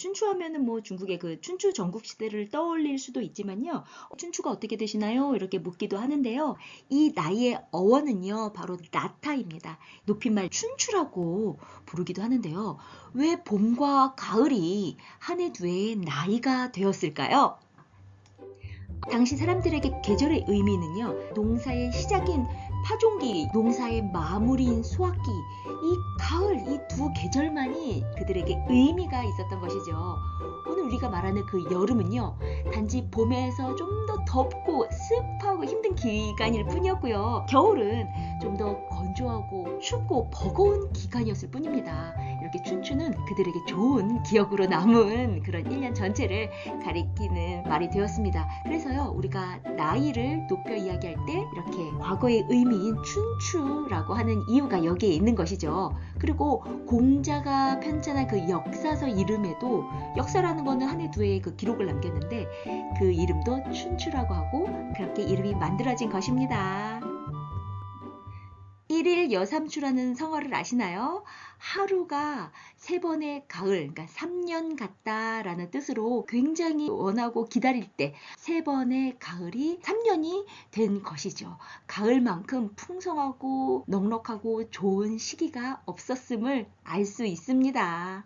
춘추하면은 뭐 중국의 그 춘추 전국 시대를 떠올릴 수도 있지만요. 어, 춘추가 어떻게 되시나요? 이렇게 묻기도 하는데요. 이 나이의 어원은요, 바로 나타입니다. 높임말 춘추라고 부르기도 하는데요. 왜 봄과 가을이 한 해 두 해의 나이가 되었을까요? 당시 사람들에게 계절의 의미는요, 농사의 시작인 파종기, 농사의 마무리인 수확기, 이 가을, 이 두 계절만이 그들에게 의미가 있었던 것이죠. 오늘 우리가 말하는 그 여름은요, 단지 봄에서 좀 더 덥고 습하고 힘든 기간일 뿐이었고요. 겨울은 좀더 건조하고 춥고 버거운 기간이었을 뿐입니다. 이렇게 춘추는 그들에게 좋은 기억으로 남은 그런 1년 전체를 가리키는 말이 되었습니다. 그래서요, 우리가 나이를 높여 이야기할 때 이렇게 과거의 의미인 춘추라고 하는 이유가 여기에 있는 것이죠. 그리고 공자가 편찬한 그 역사서 이름에도 역사라는 거는 한 해 두 해의 그 기록을 남겼는데 그 이름도 춘추라고 하고 그렇게 이름이 만들어진 것입니다. 일일 여삼추라는 성어를 아시나요? 하루가 세 번의 가을, 그러니까 3년 같다라는 뜻으로 굉장히 원하고 기다릴 때 세 번의 가을이 3년이 된 것이죠. 가을만큼 풍성하고 넉넉하고 좋은 시기가 없었음을 알 수 있습니다.